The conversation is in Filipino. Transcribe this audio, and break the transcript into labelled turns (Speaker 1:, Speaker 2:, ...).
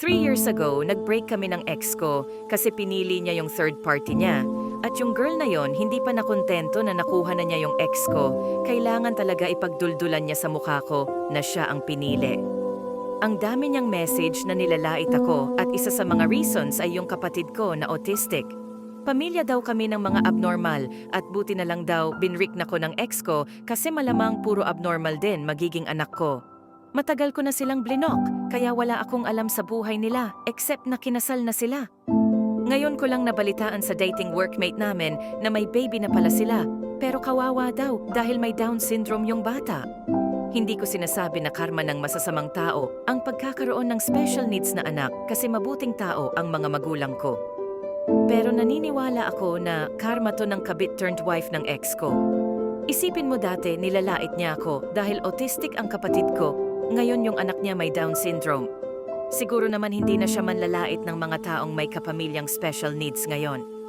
Speaker 1: Three years ago, nag-break kami ng ex ko kasi pinili niya yung third party niya. At yung girl na yon hindi pa nakontento na nakuha na niya yung ex ko. Kailangan talaga ipagduldulan niya sa mukha ko na siya ang pinili. Ang dami niyang message na nilalait ako at isa sa mga reasons ay yung kapatid ko na autistic. Pamilya daw kami ng mga abnormal at buti na lang daw binrik na ko ng ex ko kasi malamang puro abnormal din magiging anak ko. Matagal ko na silang blinok kaya wala akong alam sa buhay nila except na kinasal na sila. Ngayon ko lang nabalitaan sa dating workmate namin na may baby na pala sila pero kawawa daw dahil may Down syndrome yung bata. Hindi ko sinasabi na karma ng masasamang tao ang pagkakaroon ng special needs na anak kasi mabuting tao ang mga magulang ko. Pero naniniwala ako na karma to ng kabit turned wife ng ex ko. Isipin mo dati nilalait niya ako dahil autistic ang kapatid ko, ngayon yung anak niya may Down syndrome. Siguro naman hindi na siya manlalait ng mga taong may kapamilyang special needs ngayon.